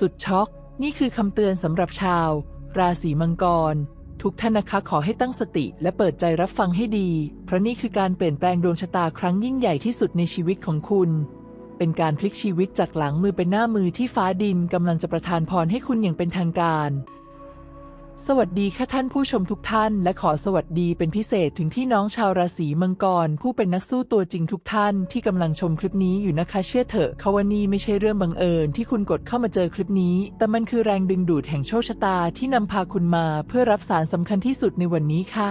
สุดช็อก นี่คือคำเตือนสำหรับชาว ราศีมังกร ทุกท่านนะคะขอให้ตั้งสติและเปิดใจรับฟังให้ดี เพราะนี่คือการเปลี่ยนแปลงดวงชะตาครั้งยิ่งใหญ่ที่สุดในชีวิตของคุณ เป็นการพลิกชีวิตจากหลังมือเป็นหน้ามือที่ฟ้าดินกำลังจะประทานพรให้คุณอย่างเป็นทางการ สวัสดีค่ะท่านผู้ชมทุกท่าน และขอสวัสดีเป็นพิเศษถึงที่น้องชาวราศีมังกร ผู้เป็นนักสู้ตัวจริงทุกท่านที่กำลังชมคลิปนี้อยู่นะคะ เชื่อเถอะค่ะว่านี่ไม่ใช่เรื่องบังเอิญที่คุณกดเข้ามาเจอคลิปนี้ แต่มันคือแรงดึงดูดแห่งโชคชะตาที่นำพาคุณมาเพื่อรับสารสำคัญที่สุดในวันนี้ค่ะ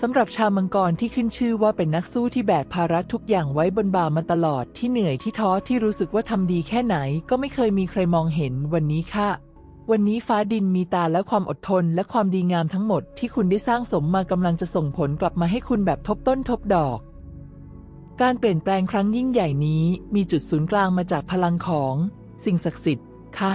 สำหรับชาวมังกรที่ขึ้นชื่อว่าเป็นนักสู้ที่แบกภาระทุกอย่างไว้บนบ่ามาตลอดที่เหนื่อยที่ท้อที่รู้สึกว่าทำดีแค่ไหน ก็ไม่เคยมีใครมองเห็นวันนี้ค่ะ วันนี้ฟ้าดินมีตาและความอดทนและความดีงามทั้งหมดที่คุณได้สร้างสมมากำลังจะส่งผลกลับมาให้คุณแบบทบต้นทบดอก การเปลี่ยนแปลงครั้งยิ่งใหญ่นี้มีจุดศูนย์กลางมาจากพลังของ สิ่งศักดิ์สิทธิ์ค่ะ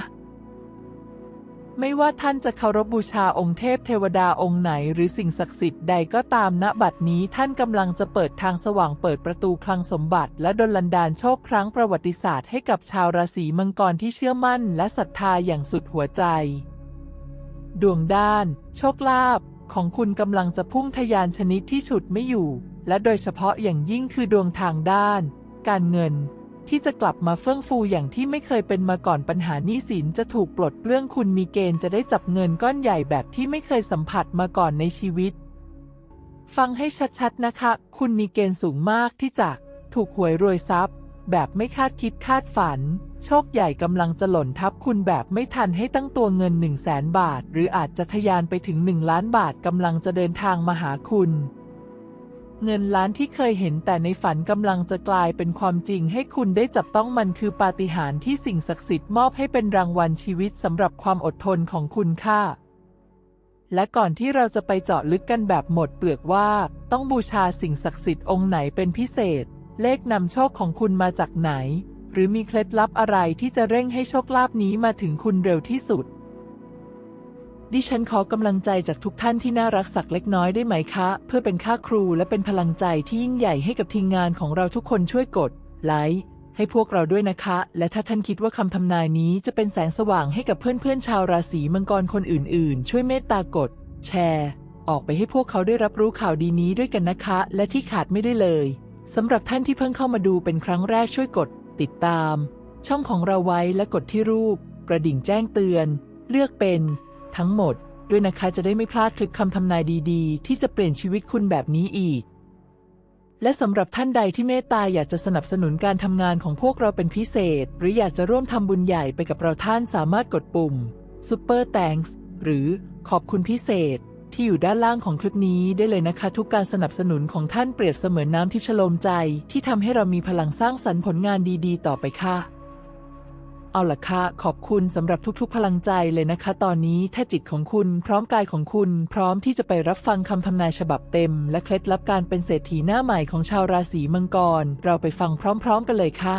ไม่ว่าท่านจะเคารพบบูชาองค์เทพเทวดาองค์ไหนหรือสิ่งศักดิ์สิทธิ์ใดก็ตามณบัดนี้ท่านกำลังจะเปิดทางสว่างเปิดประตูคลังสมบัติ และดลันดาลโชคครั้งประวัติศาสตร์ให้กับชาวราศีมังกรที่เชื่อมั่น และศรัทธาอย่างสุดหัวใจ ดวงด้าน โชคลาภของคุณกำลังจะพุ่งทะยานชนิดที่ฉุดไม่อยู่ และโดยเฉพาะอย่างยิ่งคือดวงทางด้าน การเงิน ที่จะกลับมาเฟื่องฟูอย่างที่ไม่เคยเป็นมาก่อนปัญหานี้สินจะถูกปลดเปลื้องคุณมีเกณฑ์จะได้จับเงินก้อนใหญ่แบบที่ไม่เคยสัมผัสมาก่อนในชีวิต ฟังให้ชัดๆนะคะ คุณมีเกณฑ์สูงมากที่จะถูกหวยรวยทรัพย์ แบบไม่คาดคิดคาดฝัน โชคใหญ่กำลังจะหล่นทับคุณแบบไม่ทันให้ตั้งตัวเงิน 1 0 0 0 0แสนบาท หรืออาจจะทะยานไปถึง 1 ล้านบาทกำลังจะเดินทางมาหาคุณ เงินล้านที่เคยเห็นแต่ในฝันกำลังจะกลายเป็นความจริงให้คุณได้จับต้องมันคือปาฏิหาริย์ที่สิ่งศักดิ์สิทธิ์มอบให้เป็นรางวัลชีวิตสำหรับความอดทนของคุณค่ะ และก่อนที่เราจะไปเจาะลึกกันแบบหมดเปลือกว่า ต้องบูชาสิ่งศักดิ์สิทธิ์องค์ไหนเป็นพิเศษ เลขนำโชคของคุณมาจากไหน หรือมีเคล็ดลับอะไรที่จะเร่งให้โชคลาภนี้มาถึงคุณเร็วที่สุด ดิฉันขอกำลังใจจากทุกท่านที่น่ารักสักเล็กน้อยได้ไหมคะ เพื่อเป็นค่าครูและเป็นพลังใจที่ยิ่งใหญ่ให้กับทีมงานของเราทุกคนช่วยกดไลค์ให้พวกเราด้วยนะคะ และถ้าท่านคิดว่าคำทำนายนี้จะเป็นแสงสว่างให้กับเพื่อนๆชาวราศีมังกรคนอื่นๆ ช่วยเมตตากด แชร์ ออกไปให้พวกเขาได้รับรู้ข่าวดีนี้ด้วยกันนะคะ และที่ขาดไม่ได้เลยสำหรับท่านที่เพิ่งเข้ามาดูเป็นครั้งแรกช่วยกด ติดตาม ช่องของเราไว้และกดที่รูป กระดิ่งแจ้งเตือน เลือกเป็น ทั้งหมด ด้วยนะคะจะได้ไม่พลาดคลิปคำทำนายดีๆ ที่จะเปลี่ยนชีวิตคุณแบบนี้อีก และสำหรับท่านใดที่เมตตาอยากจะสนับสนุนการทำงานของพวกเราเป็นพิเศษ หรืออยากจะร่วมทำบุญใหญ่ไปกับเราท่านสามารถกดปุ่ม Super Thanks หรือขอบคุณพิเศษที่อยู่ด้านล่างของคลิปนี้ได้เลยนะคะ ทุกการสนับสนุนของท่านเปรียบเสมือนน้ำทิพย์ชโลมใจ ที่ทำให้เรามีพลังสร้างสรรค์ผลงานดีๆ ต่อไปค่ะ เอาล่ะค่ะ ขอบคุณสำหรับทุกๆ พลังใจเลยนะคะ ตอนนี้ถ้าจิตของคุณพร้อมกายของคุณ พร้อมที่จะไปรับฟังคำทำนายฉบับเต็ม และเคล็ดลับการเป็นเศรษฐีหน้าใหม่ของชาวราศีมังกร เราไปฟังพร้อม ๆ กันเลยค่ะ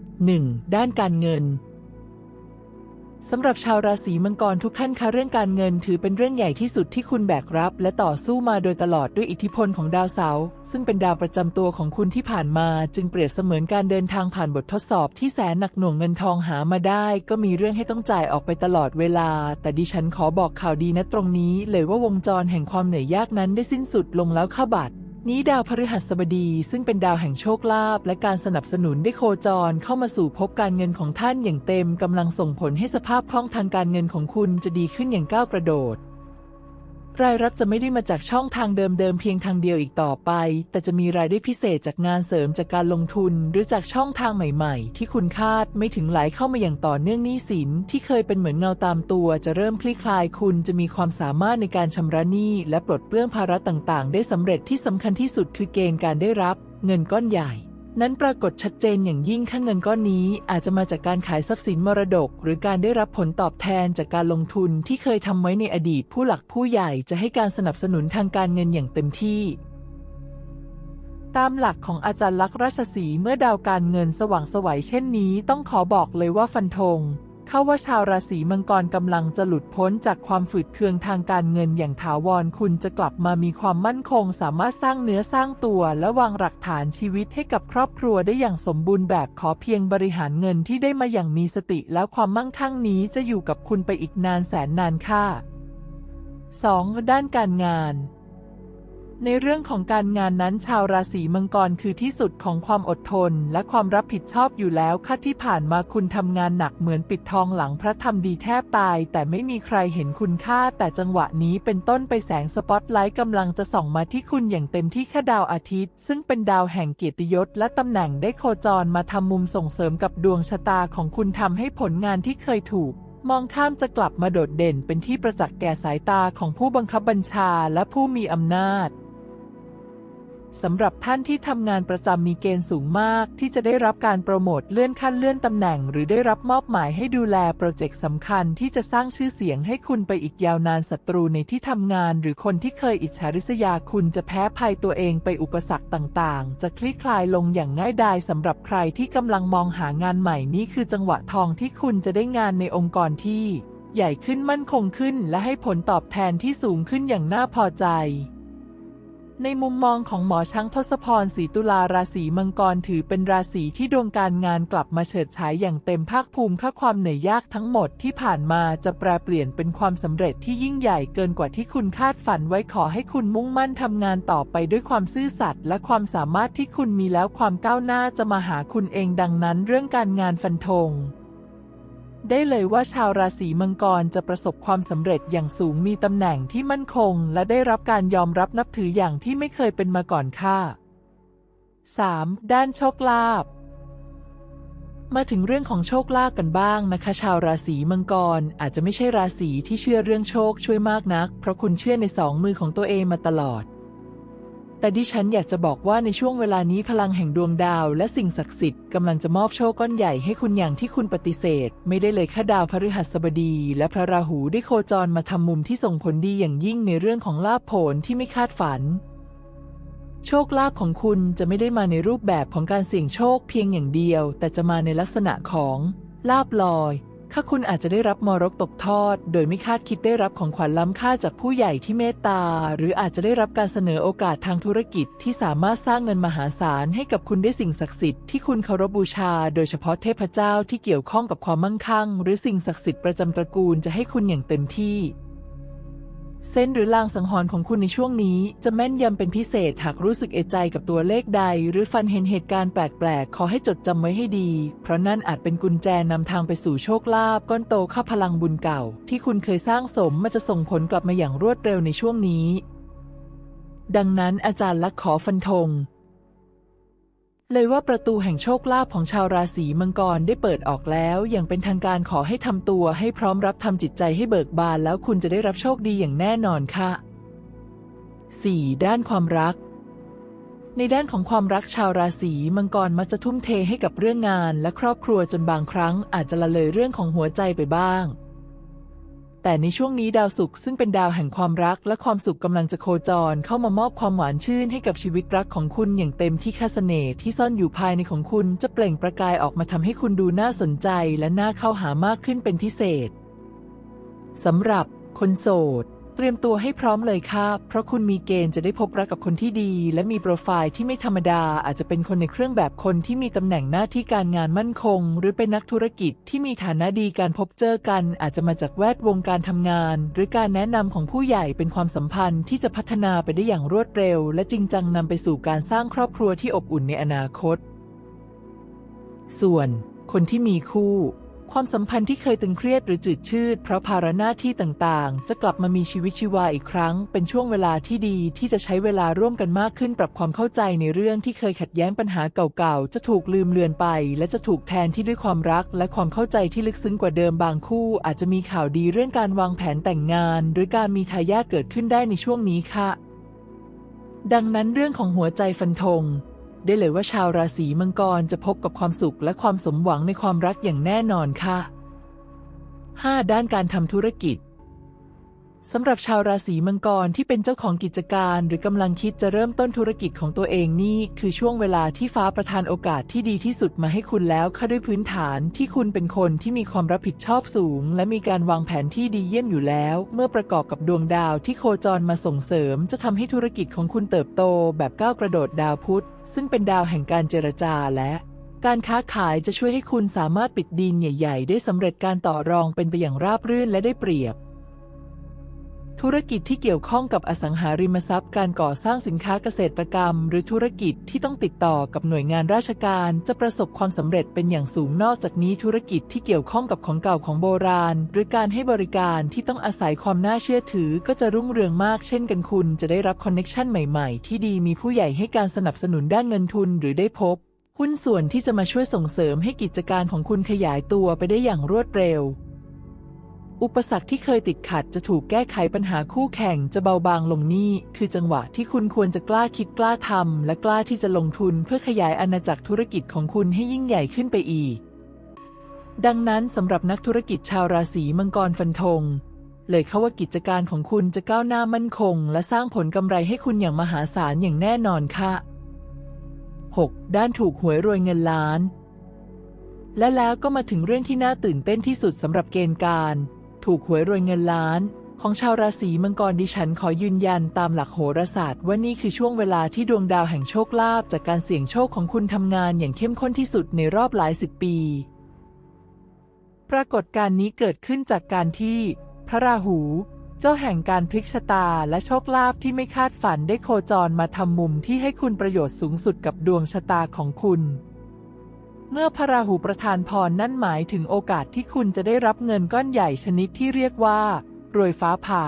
1. ด้านการเงิน สำหรับชาวราศีมังกรทุกท่านคะเรื่องการเงินถือเป็นเรื่องใหญ่ที่สุดที่คุณแบกรับ และต่อสู้มาโดยตลอดด้วยอิทธิพลของดาวเสาร์ซึ่งเป็นดาวประจำตัวของคุณที่ผ่านมา จึงเปรียบเสมือนการเดินทางผ่านบททดสอบที่แสนหนักหน่วงเงินทองหามาได้ ก็มีเรื่องให้ต้องจ่ายออกไปตลอดเวลา แต่ดิฉันขอบอกข่าวดีนะตรงนี้ เลยว่าวงจรแห่งความเหนื่อยยากนั้นได้สิ้นสุดลงแล้วค่ะบัตร นี้ดาวพฤหัสบดีซึ่งเป็นดาวแห่งโชคลาภและการสนับสนุนได้โคจรเข้ามาสู่พบการเงินของท่านอย่างเต็มกำลังส่งผลให้สภาพคล่องทางการเงินของคุณจะดีขึ้นอย่างก้าวกระโดด รายรับจะไม่ได้มาจากช่องทางเดิมๆเพียงทางเดียวอีกต่อไป แต่จะมีรายได้พิเศษจากงานเสริมจากการลงทุน หรือจากช่องทางใหม่ๆ ที่คุณคาดไม่ถึงไหลเข้ามาอย่างต่อเนื่องหนี้สิน ที่เคยเป็นเหมือนเงาตามตัว จะเริ่มคลี่คลายคุณจะมีความสามารถในการชำระหนี้และปลดเปลื้องภาระต่างๆ ได้สำเร็จที่สำคัญที่สุดคือเกณฑ์การได้รับ เงินก้อนใหญ่ นั้นปรากฏชัดเจนอย่างยิ่งค่างเงินก้อนนี้อาจจะมาจากการขายทรัพย์สินมรดก หรือการได้รับผลตอบแทนจากการลงทุนที่เคยทำไว้ในอดีตผู้หลักผู้ใหญ่จะให้การสนับสนุนทางการเงินอย่างเต็มที่ ตามหลักของอาจารย์ลักษณ์ราชสีเมื่อดาวการเงินสว่างสวัยเช่นนี้ ต้องขอบอกเลยว่าฟันธง เข้าว่าชาวราศีมังกรกำลังจะหลุดพ้นจากความฝืดเคืองทางการเงินอย่างถาวรคุณจะกลับมามีความมั่นคง สามารถสร้างเนื้อสร้างตัว และวางหลักฐานชีวิตให้กับครอบครัวได้อย่างสมบูรณ์แบบขอเพียงบริหารเงินที่ได้มาอย่างมีสติ แล้วความมั่งคั่งนี้จะอยู่กับคุณไปอีกนานแสนนานค่ะ 2. ด้านการงาน ในเรื่องของการงานนั้นชาวราศีมังกรคือที่สุดของความอดทน และความรับผิดชอบอยู่แล้วค่ะที่ผ่านมาคุณทำงานหนักเหมือนปิดทองหลังพระทำดีแทบตาย แต่ไม่มีใครเห็นคุณค่า แต่จังหวะนี้เป็นต้นไปแสงสปอตไลท์กำลังจะส่องมาที่คุณอย่างเต็มที่ค่ะดาวอาทิตย์ ซึ่งเป็นดาวแห่งเกียรติยศและตำแหน่งได้โคจรมาทำมุมส่งเสริมกับดวงชะตาของคุณทำให้ผลงานที่เคยถูกมองข้ามจะกลับมาโดดเด่นเป็นที่ประจักษ์แก่สายตาของผู้บังคับบัญชาและผู้มีอำนาจ สำหรับท่านที่ทำงานประจำมีเกณฑ์สูงมาก ที่จะได้รับการโปรโมทเลื่อนขั้นเลื่อนตำแหน่ง หรือได้รับมอบหมายให้ดูแลโปรเจกต์สำคัญที่จะสร้างชื่อเสียงให้คุณไปอีกยาวนานศัตรูในที่ทำงาน หรือคนที่เคยอิจฉาริษยาคุณจะแพ้ภัยตัวเองไปอุปสรรคต่างๆ จะคลี่คลายลงอย่างง่ายดายสำหรับใครที่กำลังมองหางานใหม่นี่คือจังหวะทองที่คุณจะได้งานในองค์กรที่ ใหญ่ขึ้นมั่นคงขึ้น และให้ผลตอบแทนที่สูงขึ้นอย่างน่าพอใจ ในมุมมองของหมอช้างทศพรศรีตุลาราศีมังกรถือเป็นราศีที่ดวงการงานกลับมาเฉิดฉายอย่างเต็มภาคภูมิค่าความเหนื่อยยากทั้งหมดที่ผ่านมาจะแปลเปลี่ยนเป็นความสำเร็จที่ยิ่งใหญ่เกินกว่าที่คุณคาดฝันไว้ขอให้คุณมุ่งมั่นทำงานต่อไปด้วยความซื่อสัตย์และความสามารถที่คุณมีแล้วความก้าวหน้าจะมาหาคุณเองดังนั้นเรื่องการงานฟันธง ได้เลยว่าชาวราศีมังกรจะประสบความสำเร็จอย่างสูงมีตำแหน่งที่มั่นคง และได้รับการยอมรับนับถืออย่างที่ไม่เคยเป็นมาก่อนค่ะ 3. ด้านโชคลาภมาถึงเรื่องของโชคลาภกันบ้างนะคะ ชาวราศีมังกรอาจจะไม่ใช่ราศีที่เชื่อเรื่องโชคช่วยมากนัก เพราะคุณเชื่อในสองมือของตัวเองมาตลอด แต่ดิฉันอยากจะบอกว่าในช่วงเวลานี้พลังแห่งดวงดาว และสิ่งศักดิ์สิทธิ์กำลังจะมอบโชคก้อนใหญ่ให้คุณอย่างที่คุณปฏิเสธ ไม่ได้เลยค่าดาวพฤหัสบดี และพระราหูได้โคจรมาทำมุมที่ส่งผลดีอย่างยิ่งในเรื่องของลาภผลที่ไม่คาดฝัน โชคลาภของคุณจะไม่ได้มาในรูปแบบของการเสี่ยงโชคเพียงอย่างเดียว แต่จะมาในลักษณะของลาบลอย ถ้าคุณอาจจะได้รับมรกตกทอด โดยไม่คาดคิดได้รับของขวัญล้ำค่าจากผู้ใหญ่ที่เมตตา หรืออาจจะได้รับการเสนอโอกาสทางธุรกิจที่สามารถสร้างเงินมหาศาลให้กับคุณได้สิ่งศักดิ์สิทธิ์ที่คุณเคารพบูชา โดยเฉพาะเทพเจ้าที่เกี่ยวข้องกับความมั่งคั่ง หรือสิ่งศักดิ์สิทธิ์ประจำตระกูลจะให้คุณอย่างเต็มที่ เส้นหรือลางสังหรณ์ของคุณในช่วงนี้ จะแม่นยำเป็นพิเศษหากรู้สึกเอะใจกับตัวเลขใด หรือฟันเห็นเหตุการณ์แปลกๆ ขอให้จดจำไว้ให้ดี เพราะนั่นอาจเป็นกุญแจนำทางไปสู่โชคลาภก้อนโตข้าพลังบุญเก่า ที่คุณเคยสร้างสมมันจะส่งผลกลับมาอย่างรวดเร็วในช่วงนี้ ดังนั้นอาจารย์ลักษณ์ขอฟันธง เลยว่าประตูแห่งโชคลาภของชาวราศีมังกรได้เปิดออกแล้ว อย่างเป็นทางการขอให้ทำตัวให้พร้อมรับทำจิตใจให้เบิกบาน แล้วคุณจะได้รับโชคดีอย่างแน่นอนค่ะ 4. ด้านความรัก ในด้านของความรักชาวราศีมังกรมักจะทุ่มเทให้กับเรื่องงาน และครอบครัวจนบางครั้งอาจจะละเลยเรื่องของหัวใจไปบ้าง แต่ในช่วงนี้ดาวศุกร์ซึ่งเป็นดาวแห่งความรักและความสุขกำลังจะโคจรเข้ามามอบความหวานชื่นให้กับชีวิตรักของคุณอย่างเต็มที่ค่าเสน่ห์ที่ซ่อนอยู่ภายในของคุณจะเปล่งประกายออกมาทำให้คุณดูน่าสนใจและน่าเข้าหามากขึ้นเป็นพิเศษสำหรับคนโสด เตรียมตัวให้พร้อมเลยค่ะ เพราะคุณมีเกณฑ์จะได้พบรักกับคนที่ดี และมีโปรไฟล์ที่ไม่ธรรมดา อาจจะเป็นคนในเครื่องแบบคนที่มีตำแหน่งหน้าที่การงานมั่นคง หรือเป็นนักธุรกิจที่มีฐานะดีการพบเจอกัน อาจจะมาจากแวดวงการทำงาน หรือการแนะนำของผู้ใหญ่เป็นความสัมพันธ์ที่จะพัฒนาไปได้อย่างรวดเร็ว และจริงจังนำไปสู่การสร้างครอบครัวที่อบอุ่นในอนาคต ส่วน คนที่มีคู่ ความสัมพันธ์ที่เคยตึงเครียดหรือจืดชืดเพราะภาระหน้าที่ต่างๆ จะกลับมามีชีวิตชีวาอีกครั้ง เป็นช่วงเวลาที่ดีที่จะใช้เวลาร่วมกันมากขึ้น ปรับความเข้าใจในเรื่องที่เคยขัดแย้งปัญหาเก่าๆ จะถูกลืมเลือนไป และจะถูกแทนที่ด้วยความรัก และความเข้าใจที่ลึกซึ้งกว่าเดิมบางคู่ อาจจะมีข่าวดีเรื่องการวางแผนแต่งงาน หรือการมีทายาทเกิดขึ้นได้ในช่วงนี้ค่ะ ดังนั้นเรื่องของหัวใจฟันธง ได้เลยว่าชาวราศีมังกรจะพบกับความสุขและความสมหวังในความรักอย่างแน่นอนค่ะ 5. ด้านการทำธุรกิจ สำหรับชาวราศีมังกรที่เป็นเจ้าของกิจการหรือกำลังคิดจะเริ่มต้นธุรกิจของตัวเองนี่คือช่วงเวลาที่ฟ้าประทานโอกาสที่ดีที่สุดมาให้คุณแล้วค่ะด้วยพื้นฐานที่คุณเป็นคนที่มีความรับผิดชอบสูง และมีการวางแผนที่ดีเยี่ยมอยู่แล้ว เมื่อประกอบกับดวงดาวที่โคจรมาส่งเสริม จะทำให้ธุรกิจของคุณเติบโตแบบก้าวกระโดดดาวพุธ ซึ่งเป็นดาวแห่งการเจรจาและการค้าขายจะช่วยให้คุณสามารถปิดดีลใหญ่ ๆ ได้สำเร็จการต่อรองเป็นไปอย่างราบรื่นและได้เปรียบ ธุรกิจที่เกี่ยวข้องกับอสังหาริมทรัพย์ การก่อสร้างสินค้าเกษตรกรรม หรือธุรกิจที่ต้องติดต่อกับหน่วยงานราชการ จะประสบความสำเร็จเป็นอย่างสูงนอกจากนี้ธุรกิจที่เกี่ยวข้องกับของเก่าของโบราณ หรือการให้บริการที่ต้องอาศัยความน่าเชื่อถือ ก็จะรุ่งเรืองมากเช่นกันคุณจะได้รับคอนเน็ชันใหม่ๆ ที่ดีมีผู้ใหญ่ให้การสนับสนุนด้านเงินทุนหรือได้พบหุ้นส่วนที่จะมาช่วยส่งเสริมให้กิจการของคุณขยายตัวไปได้อย่างรวดเร็ว อุปสรรคที่เคยติดขัดจะถูกแก้ไขปัญหาคู่แข่งจะเบาบางลงนี่คือจังหวะที่คุณควรจะกล้าคิดกล้าทำและกล้าที่จะลงทุนเพื่อขยายอาณาจักรธุรกิจของคุณให้ยิ่งใหญ่ขึ้นไปอีก ดังนั้นสำหรับนักธุรกิจชาวราศีมังกรฟันธงเลยเขาว่ากิจการของคุณจะก้าวหน้ามั่นคง และสร้างผลกำไรให้คุณอย่างมหาศาลอย่างแน่นอนค่ะ 6. ด้านถูกหวยรวยเงินล้าน และแล้วก็มาถึงเรื่องที่น่าตื่นเต้นที่สุดสำหรับเกณฑ์การ ถูกหวยรวยเงินล้าน ของชาวราศีมังกรดิฉันขอยืนยันตามหลักโหราศาสตร์ว่านี่คือช่วงเวลาที่ดวงดาวแห่งโชคลาภจากการเสี่ยงโชคของคุณทำงานอย่างเข้มข้นที่สุดในรอบหลายสิบปี ปรากฏการณ์นี้เกิดขึ้นจากการที่ พระราหู เจ้าแห่งการพลิกชะตาและโชคลาภที่ไม่คาดฝันได้โคจรมาทำมุมที่ให้คุณประโยชน์สูงสุดกับดวงชะตาของคุณ เมื่อพระราหูประทานพรนั่นหมายถึงโอกาสที่คุณจะได้รับเงินก้อนใหญ่ชนิดที่เรียกว่ารวยฟ้าผ่า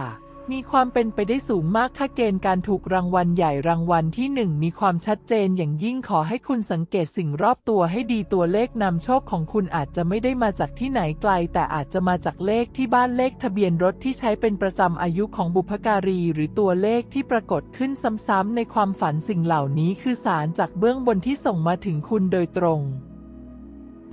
มีความเป็นไปได้สูงมากค่าเกณฑ์การถูกรางวัลใหญ่รางวัลที่หนึ่งมีความชัดเจนอย่างยิ่งขอให้คุณสังเกตสิ่งรอบตัวให้ดีตัวเลขนำโชคของคุณอาจจะไม่ได้มาจากที่ไหนไกล แต่อาจจะมาจากเลขที่บ้านเลขทะเบียนรถที่ใช้เป็นประจำอายุของบุพการี หรือตัวเลขที่ปรากฏขึ้นซ้ำๆในความฝันสิ่งเหล่านี้คือสารจากเบื้องบนที่ส่งมาถึงคุณโดยตรง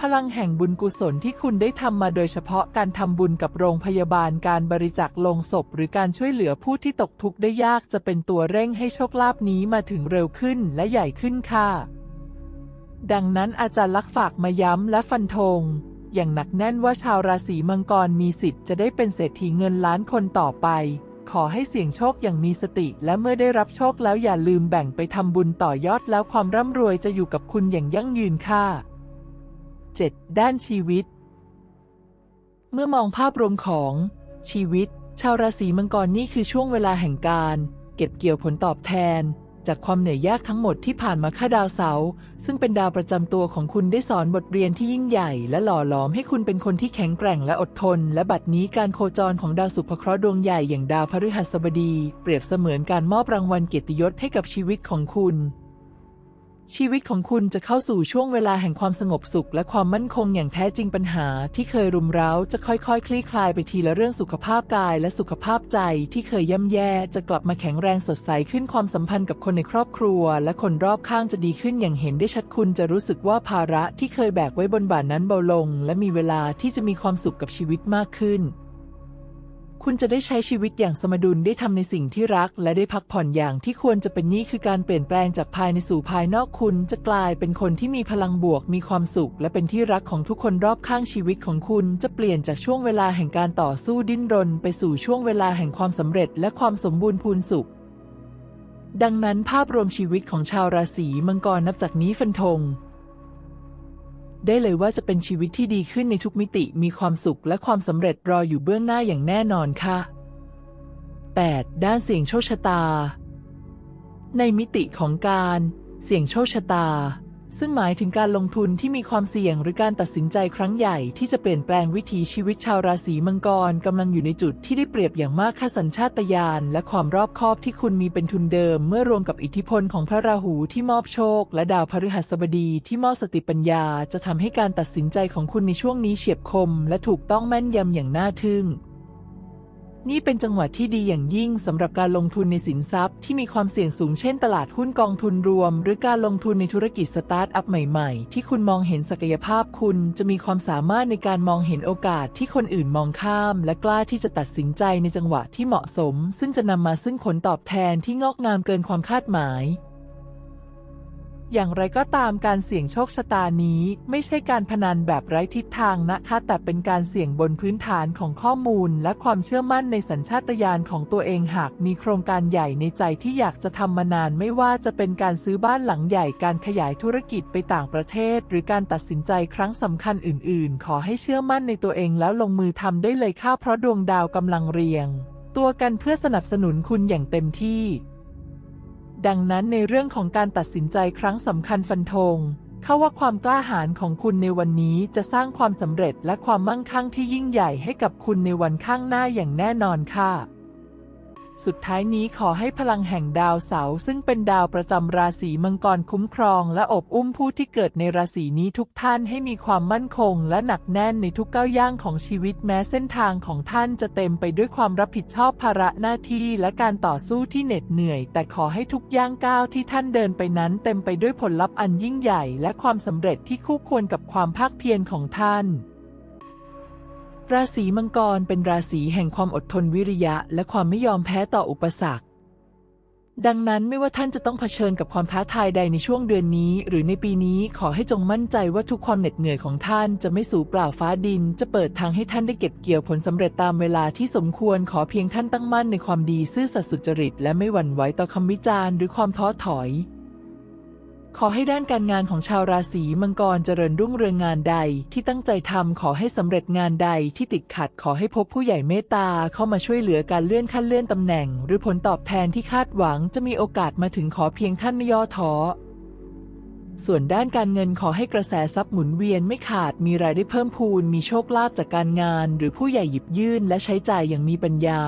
พลังแห่งบุญกุศลที่คุณได้ทำมาโดยเฉพาะการทำบุญกับโรงพยาบาลการบริจาคลงศพ หรือการช่วยเหลือผู้ที่ตกทุกข์ได้ยากจะเป็นตัวเร่งให้โชคลาภนี้มาถึงเร็วขึ้นและใหญ่ขึ้นค่ะ ดังนั้นอาจารย์ลักฝากมาย้ำและฟันธงอย่างหนักแน่นว่าชาวราศีมังกรมีสิทธิ์จะได้เป็นเศรษฐีเงินล้านคนต่อไป ขอให้เสี่ยงโชคอย่างมีสติ และเมื่อได้รับโชคแล้วอย่าลืมแบ่งไปทำบุญต่อยอดแล้วความร่ำรวยจะอยู่กับคุณอย่างยั่งยืนค่ะ 7. ด้านชีวิต เมื่อมองภาพรวมของชีวิต ชาวราศีมังกรนี่คือช่วงเวลาแห่งการ เก็บเกี่ยวผลตอบแทน จากความเหนื่อยยากทั้งหมดที่ผ่านมาค่าดาวเสาซึ่งเป็นดาวประจำตัวของคุณได้สอนบทเรียนที่ยิ่งใหญ่ และหล่อหลอมให้คุณเป็นคนที่แข็งแกร่งและอดทน และบัดนี้การโคจรของดาวศุกร์เคราะห์ดวงใหญ่อย่างดาวพฤหัสบดี เปรียบเสมือนการมอบรางวัลเกียรติยศให้กับชีวิตของคุณ ชีวิตของคุณจะเข้าสู่ช่วงเวลาแห่งความสงบสุข และความมั่นคงอย่างแท้จริงปัญหา ที่เคยรุมเร้าจะค่อยๆคคลี่คลายไปทีละเรื่องสุขภาพกายและสุขภาพใจที่เคยย่ำแย่ จะกลับมาแข็งแรงสดใสขึ้นความสัมพันธ์กับคนในครอบครัว และคนรอบข้างจะดีขึ้นอย่างเห็นได้ชัดคุณจะรู้สึกว่าภาระที่เคยแบกไว้บนบ่านั้นเบาลง และมีเวลาที่จะมีความสุขกับชีวิตมากขึ้น คุณจะได้ใช้ชีวิตอย่างสมดุลได้ทำในสิ่งที่รัก และได้พักผ่อนอย่างที่ควรจะเป็นนี่คือการเปลี่ยนแปลงจากภายในสู่ภายนอกคุณ จะกลายเป็นคนที่มีพลังบวก มีความสุข และเป็นที่รักของทุกคนรอบข้างชีวิตของคุณ จะเปลี่ยนจากช่วงเวลาแห่งการต่อสู้ดิ้นรน ไปสู่ช่วงเวลาแห่งความสำเร็จ และความสมบูรณ์พูนสุข ดังนั้นภาพรวมชีวิตของชาวราศีมังกรนับจากนี้ฟันธง ได้เลยว่าจะเป็นชีวิตที่ดีขึ้นในทุกมิติมีความสุขและความสำเร็จรออยู่เบื้องหน้าอย่างแน่นอนค่ะ 8. ด้านเสี่ยงโชคชะตา ในมิติของการ เสี่ยงโชคชะตา ซึ่งหมายถึงการลงทุนที่มีความเสี่ยงหรือการตัดสินใจครั้งใหญ่ที่จะเปลี่ยนแปลงวิถีชีวิตชาวราศีมังกรกำลังอยู่ในจุดที่ได้เปรียบอย่างมากค่าสัญชาตญาณและความรอบคอบที่คุณมีเป็นทุนเดิม เมื่อรวมกับอิทธิพลของพระราหูที่มอบโชค และดาวพฤหัสบดีที่มอบสติปัญญา จะทำให้การตัดสินใจของคุณในช่วงนี้เฉียบคม และถูกต้องแม่นยำอย่างน่าทึ่ง นี่เป็นจังหวะที่ดีอย่างยิ่งสำหรับการลงทุนในสินทรัพย์ที่มีความเสี่ยงสูงเช่นตลาดหุ้นกองทุนรวม หรือการลงทุนในธุรกิจสตาร์ทอัพใหม่ๆ ที่คุณมองเห็นศักยภาพคุณจะมีความสามารถในการมองเห็นโอกาสที่คนอื่นมองข้าม และกล้าที่จะตัดสินใจในจังหวะที่เหมาะสม ซึ่งจะนำมาซึ่งผลตอบแทนที่งอกงามเกินความคาดหมาย อย่างไรก็ตามการเสี่ยงโชคชะตานี้ ไม่ใช่การพนันแบบไร้ทิศทางนะคะแต่เป็นการเสี่ยงบนพื้นฐานของข้อมูล และความเชื่อมั่นในสัญชาตญาณของตัวเองหากมีโครงการใหญ่ในใจที่อยากจะทำมานานไม่ว่าจะเป็นการซื้อบ้านหลังใหญ่การขยายธุรกิจไปต่างประเทศ หรือการตัดสินใจครั้งสำคัญอื่น ๆ ขอให้เชื่อมั่นในตัวเองแล้วลงมือทำได้เลยค่ะเพราะดวงดาวกำลังเรียง ตัวกันเพื่อสนับสนุนคุณอย่างเต็มที่ ดังนั้นในเรื่องของการตัดสินใจครั้งสำคัญฟันธงเข้าว่าความกล้าหาญของคุณในวันนี้จะสร้างความสำเร็จและความมั่งคั่งที่ยิ่งใหญ่ให้กับคุณในวันข้างหน้าอย่างแน่นอนค่ะ สุดท้ายนี้ขอให้พลังแห่งดาวเสาร์ซึ่งเป็นดาวประจำราศีมังกรคุ้มครอง และอบอุ้มผู้ที่เกิดในราศีนี้ทุกท่านให้มีความมั่นคง และหนักแน่นในทุกก้าวย่างของชีวิตแม้เส้นทางของท่านจะเต็มไปด้วยความรับผิดชอบภาระหน้าที่และการต่อสู้ที่เหน็ดเหนื่อย แต่ขอให้ทุกย่างก้าวที่ท่านเดินไปนั้น เต็มไปด้วยผลลัพธ์อันยิ่งใหญ่ และความสำเร็จที่คู่ควรกับความภาคเพียรของท่าน ราศีมังกรเป็นราศีแห่งความอดทนวิริยะ และความไม่ยอมแพ้ต่ออุปสรรค ดังนั้นไม่ว่าท่านจะต้องเผชิญกับความท้าทายใดในช่วงเดือนนี้ หรือในปีนี้ขอให้จงมั่นใจว่าทุกความเหน็ดเหนื่อยของท่านจะไม่สูญเปล่าฟ้าดิน จะเปิดทางให้ท่านได้เก็บเกี่ยวผลสำเร็จตามเวลาที่สมควรขอเพียงท่านตั้งมั่นในความดีซื่อสัตย์สุจริต และไม่หวั่นไหวต่อคำวิจารณ์หรือความท้อถอย ขอให้ด้านการงานของชาวราศีมังกรเจริญรุ่งเรืองงานใดที่ตั้งใจทำขอให้สำเร็จงานใดที่ติดขัดขอให้พบผู้ใหญ่เมตตาเข้ามาช่วยเหลือการเลื่อนขั้นเลื่อนตำแหน่ง หรือผลตอบแทนที่คาดหวังจะมีโอกาสมาถึงขอเพียงท่านไม่ย่อท้อส่วนด้านการเงินขอให้กระแสทรัพย์หมุนเวียนไม่ขาดมีรายได้เพิ่มพูนมีโชคลาภจากการงาน หรือผู้ใหญ่หยิบยื่นและใช้จ่ายอย่างมีปัญญา